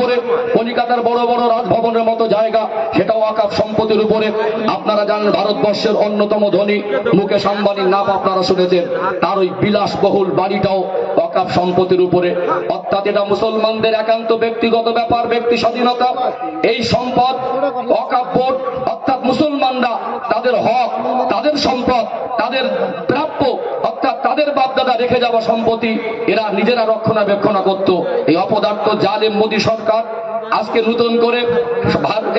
উপরে, কলিকাতার বড় বড় রাজভবনের মতো জায়গা, সেটাও আকাশ সম্পত্তির উপরে। আপনারা জানেন ভারতবর্ষের অন্যতম ধনী মুকেশ আম্বানির নাম আপনারা শুনেছেন। তার ওই বিলাসবহুল বাড়িটাও অকাপ সম্পত্তির উপরে। অর্থাৎ এটা মুসলমানদের একান্ত ব্যক্তিগত ব্যাপার, ব্যক্তি স্বাধীনতা। এই সম্পদ অকাপ বোর্ড অর্থাৎ মুসলমানরা তাদের হক, তাদের সম্পদ, তাদের প্রাপ্য রেখে যাওয়া সম্পত্তি এরা নিজেরা রক্ষণাবেক্ষণ করত। এই অপদার্থ জালেম মোদী সরকার আজকে নতুন করে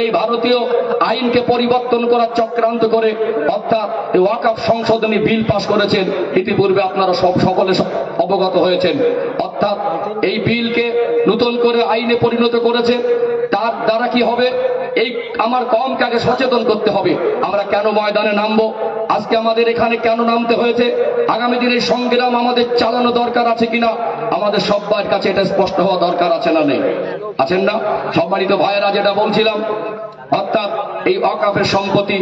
এই ভারতীয় আইনকে পরিবর্তন করার চক্রান্ত করে অর্থাৎ ওয়াকাফ সংশোধনী বিল পাশ করেছেন। ইতিপূর্বে আপনারা সব সকলে অবগত হয়েছেন। অর্থাৎ এই বিলকে নতুন করে আইনে পরিণত করেছে। তার দ্বারা কি হবে? এই আমার কমকে আগে সচেতন করতে হবে। আমরা কেন ময়দানে নামবো? আজকে আমাদের এখানে কেন নামতে হয়েছে? আগামী দিনে সংগ্রাম আমাদের চালানো দরকার আছে কিনা? আমাদের সবার কাছে এটা স্পষ্ট হওয়া দরকার আছে না নেই? আছেন না? সম্মানিত ভাইয়েরা, যেটা বলছিলাম, অর্থাৎ এই ওয়াকাফের সম্পত্তি,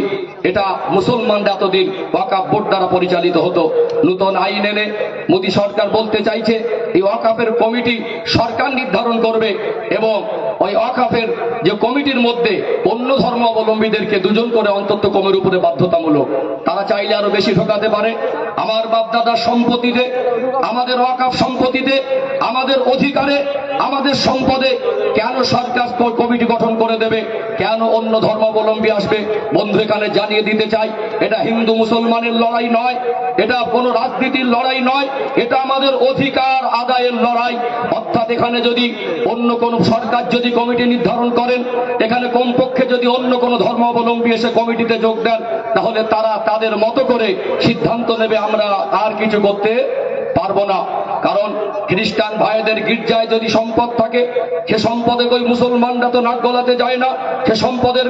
এটা মুসলমানরা এতদিন ওয়াকাফ বোর্ড দ্বারা পরিচালিত হতো। নতুন আইন এনে মোদী সরকার বলতে চাইছে, এই ওয়াকাফের কমিটি সরকার নির্ধারণ করবে এবং ওই ওয়াকাফের যে কমিটির মধ্যে অন্য ধর্মাবলম্বীদেরকে দুজন করে অন্তত কমের উপরে বাধ্যতামূলক। তারা চাইলে আরও বেশি ঢোকাতে পারে। আমার বাপদাদার সম্পত্তিতে আমাদের ওয়াকাফ সম্পত্তিতে আমাদের অধিকারে আমাদের সম্পদে কেন সরকার কমিটি গঠন করে দেবে? কেন অন্য ধর্মাবলম্বী আসবে? বন্ধু এখানে জানিয়ে দিতে চাই, এটা হিন্দু মুসলমানের লড়াই নয়, এটা কোনো রাজনীতির লড়াই নয়, এটা আমাদের অধিকার আদায়ের লড়াই। অর্থাৎ এখানে যদি অন্য কোনো সরকার যদি কমিটি নির্ধারণ করেন, এখানে কমপক্ষে যদি অন্য কোনো ধর্মাবলম্বী এসে কমিটিতে যোগ দেন, তাহলে তারা তাদের মতো করে সিদ্ধান্ত নেবে, আমরা আর কিছু করতে পারব না। কারণ খ্রিস্টান ভাইদের গির্জায় যদি সম্পদ থাকে, সে সম্পদে কই মুসলমানরা তো নাক গলাতে যায় না, সে সম্পদের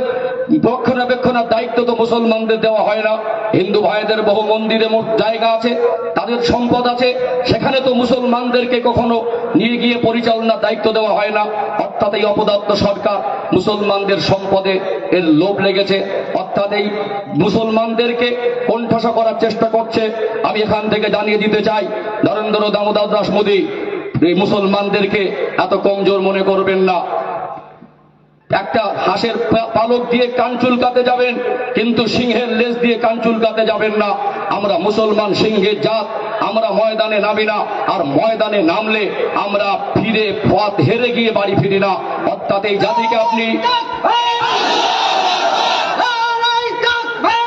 রক্ষণাবেক্ষণের দায়িত্ব তো মুসলমানদের দেওয়া হয় না। হিন্দু ভাইদের বহু মন্দিরে জায়গা আছে, তাদের সম্পদ আছে, সেখানে তো মুসলমানদেরকে কখনো নিয়ে গিয়ে পরিচালনার দায়িত্ব দেওয়া হয় না। অর্থাৎ এই অপদার্থ সরকার মুসলমানদের সম্পদে এর লোভ লেগেছে। অর্থাৎ এই মুসলমানদেরকে কণ্ঠসা করার চেষ্টা করছে। আমি এখান থেকে জানিয়ে দিতে চাই, নরেন্দ্র দামোদর দাস মোদী, এই মুসলমানদেরকে এত কমজোর মনে করবেন না। একটা হাঁসের পালক দিয়ে কান চুলকাতে যাবেন, কিন্তু সিংহের লেজ দিয়ে কান চুলকাতে যাবেন না। আমরা মুসলমান সিংহের জাত, আমরা ময়দানে নামি না, আর ময়দানে নামলে আমরা ফিরে পথ হেরে গিয়ে বাড়ি ফিরি না। অর্থাৎ এই জাতিকে আপনি লড়াই থাকবে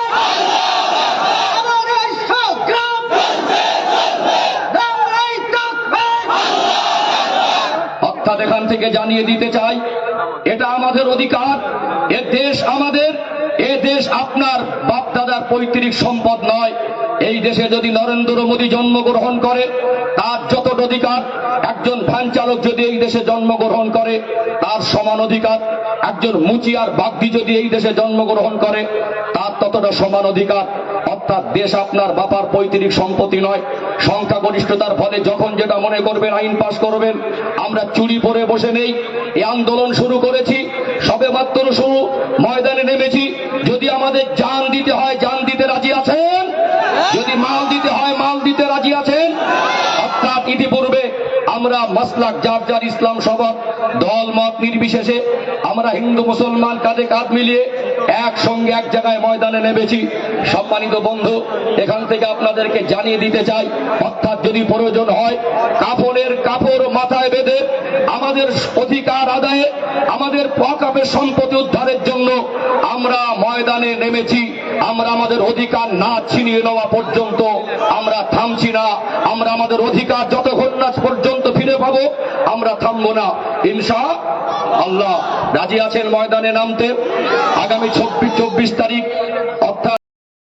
লড়াই সংগ্রাম লড়াই থাকবে থেকে জানিয়ে দিতে চাই, এটা আমাদের অধিকার, এ দেশ আমাদের, এ দেশ আপনার বাপদাদার পৈতৃক সম্পদ নয়। এই দেশে যদি নরেন্দ্র মোদী জন্মগ্রহণ করে, তার যত অধিকার, একজন ভ্যান চালক যদি এই দেশে জন্মগ্রহণ করে, তার সমান অধিকার, একজন মুচিয়ার বাগদি যদি এই দেশে জন্মগ্রহণ করে, তার ততটা সমান অধিকার অর্থাৎ দেশ আপনার বাপার পৈতৃক সম্পত্তি নয়, সংখ্যাগরিষ্ঠতার ফলে যখন যেটা মনে করবেন আইন পাশ করবেন, আমরা চুরি পরে বসে নেই এই আন্দোলন শুরু করেছি, সবে মাত্র শুরু, ময়দানে নেমেছি, যদি আমাদের জান দিতে হয়, জান দিতে রাজি আছেন? যদি মাল দিতে হয়, মাল দিতে রাজি আছেন? অর্থাৎ ইতিপূর্বে আমরা মাসলাক যার যার ইসলাম সভা দল মত নির্বিশেষে আমরা হিন্দু মুসলমান কাঁধে কাঁধ মিলিয়ে একসঙ্গে এক জায়গায় ময়দানে নেমেছি। সম্মানিত বন্ধু, এখান থেকে আপনাদেরকে জানিয়ে দিতে চাই, অর্থাৎ যদি প্রয়োজন হয়, কাপড়ের কাপড় মাথায় বেঁধে আমাদের অধিকার আদায়ে, আমাদের পকাপের সম্পত্তি উদ্ধারের জন্য আমরা ময়দানে নেমেছি, আমরা আমাদের অধিকার না ছিনিয়ে নেওয়া পর্যন্ত আমরা থামছি না, আমরা আমাদের অধিকার যতক্ষণ না পর্যন্ত ফিরে পাবো, আমরা থামবো না। ইনশা আল্লাহ, রাজি আছেন ময়দানে নামতে? আগামী চব্বিশ চব্বিশ তারিখ